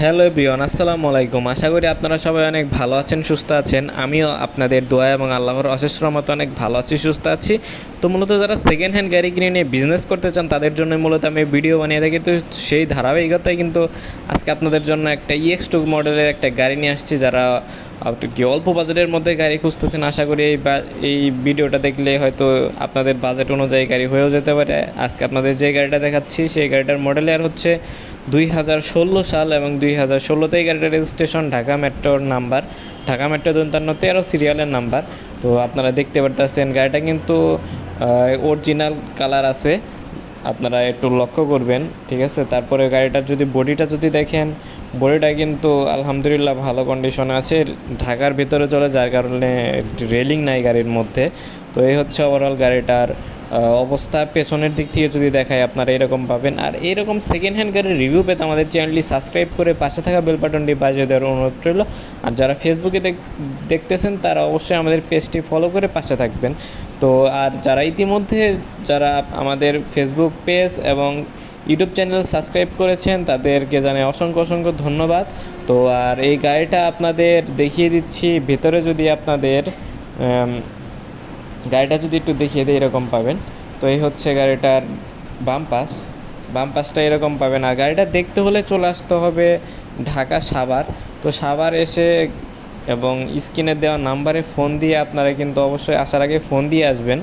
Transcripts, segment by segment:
Hello everyone আসসালামু আলাইকুম। আশা করি আপনারা সবাই অনেক ভালো আছেন, সুস্থ আছেন। আমিও আপনাদের দোয়া এবং আল্লাহর অশেষ রহমতে অনেক ভালো আছি, সুস্থ আছি। তো মূলত যারা সেকেন্ড হ্যান্ড গাড়ি কিনে নিয়ে বিজনেস করতে চান, তাদের জন্য মূলত আমি ভিডিও বানিয়ে থাকি। তো সেই ধারাবাহিকতায় কিন্তু আজকে আপনাদের জন্য একটা ইএক্স টু মডেলের একটা গাড়ি নিয়ে আসছি, যারা আপনি কি অল্প বাজেটের মধ্যে গাড়ি খুঁজতেছেন, আশা করি এই এই ভিডিওটা দেখলে হয়তো আপনাদের বাজেট অনুযায়ী গাড়ি হয়েও যেতে পারে। আজকে আপনাদের যে গাড়িটা দেখাচ্ছি, সেই গাড়িটার মডেল আর হচ্ছে দুই হাজার ষোলো সাল এবং দুই হাজার ষোলোতেই গাড়িটার রেজিস্ট্রেশন ঢাকা মেট্রোর নাম্বার। ঢাকা মেট্রো দন্তান্ন তেরো সিরিয়ালের নাম্বার। তো আপনারা দেখতে পারতেছেন গাড়িটা কিন্তু অরিজিনাল কালার আছে। আপনারা একটু লক্ষ্য করবেন, ঠিক আছে? তারপরে গাড়িটার যদি বডিটা যদি দেখেন বডিটা কিন্তু আলহামদুলিল্লাহ ভালো কন্ডিশনে আছে। ঢাকার ভিতরে চলে যার কারণে রেলিং নাই গাড়ির মধ্যে। তো এই হচ্ছে ওভারঅল গাড়িটার অবস্থা। পেছনের দিক থেকে যদি দেখায় আপনারা এরকম পাবেন। আর এরকম সেকেন্ড হ্যান্ড গাড়ির রিভিউ পেতে আমাদের চ্যানেলটি সাবস্ক্রাইব করে পাশে থাকা বেল বাটনটি বাজিয়ে দেওয়ার অনুরোধ রইল। আর যারা ফেসবুকে দেখ- দেখতেছেন, তারা অবশ্যই আমাদের পেজটি ফলো করে পাশে থাকবেন। তো আর যারা ইতিমধ্যে যারা আমাদের ফেসবুক পেজ এবং ইউটিউব চ্যানেল সাবস্ক্রাইব করেছেন, তাদেরকে জানাই অসংখ্য অসংখ্য ধন্যবাদ। তো আর এই গাড়িটা আপনাদের দেখিয়ে দিচ্ছি, ভেতরে যদি আপনাদের গাড়িটা যদি একটু দেখিয়ে দিই, এরকম পাবেন। তো এই হচ্ছে গাড়িটার বাম পাশ। বাম পাশটা এরকম পাবেন। আর গাড়িটা দেখতে হলে চলে আসতে হবে ঢাকা সাভার। তো সাভার এসে এবং স্ক্রিনে দেওয়া নাম্বারে ফোন দিয়ে আপনারা কিন্তু অবশ্যই আসার আগে ফোন দিয়ে আসবেন।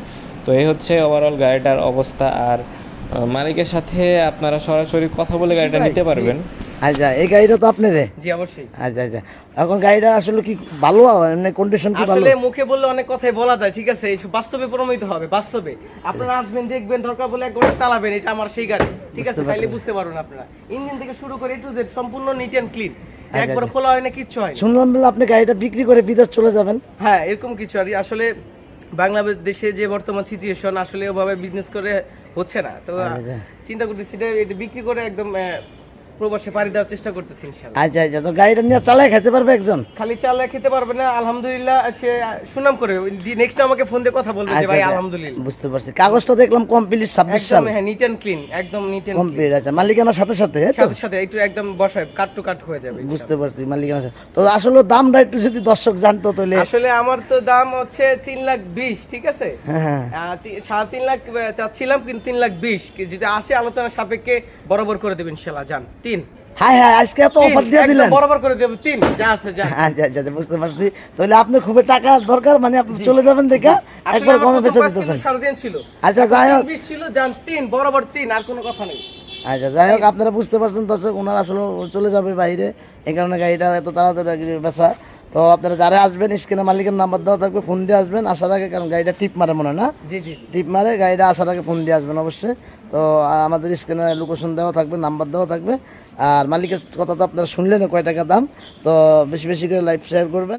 তো এই হচ্ছে ওভারঅল গাড়িটার অবস্থা। আর মালিকের সাথে আপনারা সরাসরি কথা বলে গাড়িটা নিতে পারবেন। আচ্ছা এই গাড়িটা তো আপনাদের? জি অবশ্যই। আচ্ছা আচ্ছা। এখন গাড়িটা আসলে কি ভালো? মানে কন্ডিশন কি ভালো? আসলে মুখে বললে অনেক কথাই বলা যায় ঠিক আছে? এই বাস্তবে প্রমাণিত হবে বাস্তবে। আপনারা আসবেন দেখবেন দরকার বলে এক ঘণ্টা চালাবেন এটা আমার সেই গাড়ি ঠিক আছে? তাইলে বুঝতে পারবেন আপনারা। ইঞ্জিন থেকে শুরু করে টু জেড সম্পূর্ণ নিট এন্ড ক্লিন একবার খোলা হয় না কিচ্ছু হয় শুনলাম বলে আপনি গাড়িটা বিক্রি করে বিদেশ চলে যাবেন। হ্যাঁ এরকম কিছু আর কি। আসলে বাংলাদেশে যে বর্তমান সিচুয়েশন আসলে ওভাবে বিজনেস করে হচ্ছে না তো। চিন্তা করতেছি এটা এটা বিক্রি করে একদম আহ, প্রবাসে পাড়ি দেওয়ার চেষ্টা করতেছি আচ্ছা আচ্ছা তো গাড়িটা নিয়ে চালায় খেতে পারবে একজন? খালি চালে খেতে পারবে না আলহামদুলিল্লাহ সে সুনাম করে। নেক্সট আমাকে ফোন দিয়ে কথা বলবে যে আচ্ছা, ভাই আচ্ছা, আলহামদুলিল্লাহ। বুঝতে পারছি। কাগজটা দেখলাম কমপ্লিট ছাব্বিশ সাল। হ্যাঁ নিট এন্ড ক্লিন একদম নিট এন্ড কমপ্লিট আচ্ছা মালিকানার সাথে সাথে সাথে সাথে একটু একদম বসায় কাট টু কাট হয়ে যাবে বুঝতে পারছি তো আসলে দামটা একটু যদি দর্শক জানতো তাহলে আসলে আমার তো দাম হচ্ছে তিন লাখ বিশ ঠিক আছে? হ্যাঁ হ্যাঁ। তিন লাখ চাচ্ছিলাম কিন্তু তিন লাখ বিশ। কি- যদি আসে আলোচনা সাপেক্ষে বরাবর করে দেবেন ইনশাল্লাহ যান। তিন। হ্যাঁ হ্যাঁ আজকে এত অফার দিয়ে দিলেন। বরাবর করে দেব তিন। যা আছে যা। আচ্ছা আচ্ছা আচ্ছা, বুঝতে পারছি। তাহলে আপনার খুবই টাকা দরকার মানে আপনি চলে যাবেন দেখা একবার কমে বেঁচে দিতেছেন। সাড়ে ছিল। আচ্ছা যাই হোক। ছিল যান তিন বরাবর তিন আর কোনো কথা নেই। আচ্ছা যাই হোক আপনারা বুঝতে পারছেন দর্শক ওনার আসলে চলে যাবে বাইরে। এই কারণে গাড়িটা এত তাড়াতাড়ি বেচা। তো আপনারা যারা আসবেন স্ক্রিনে মালিকের নাম্বার দেওয়া থাকবে ফোন দিয়ে আসবেন আসার আগে কারণ গাড়িটা টিপ মারে মনে না? জি জি। জি। টিপ মারে গাড়িটা আসার আগে ফোন দিয়ে আসবেন অবশ্যই। তো আমাদের স্ক্রিনে লোকেশন দেওয়া থাকবে নাম্বার দেওয়া থাকবে। আর মালিকের কথা তো আপনারা শুনলেন কয় টাকা দাম। তো বেশি বেশি করে লাইভ শেয়ার করবেন।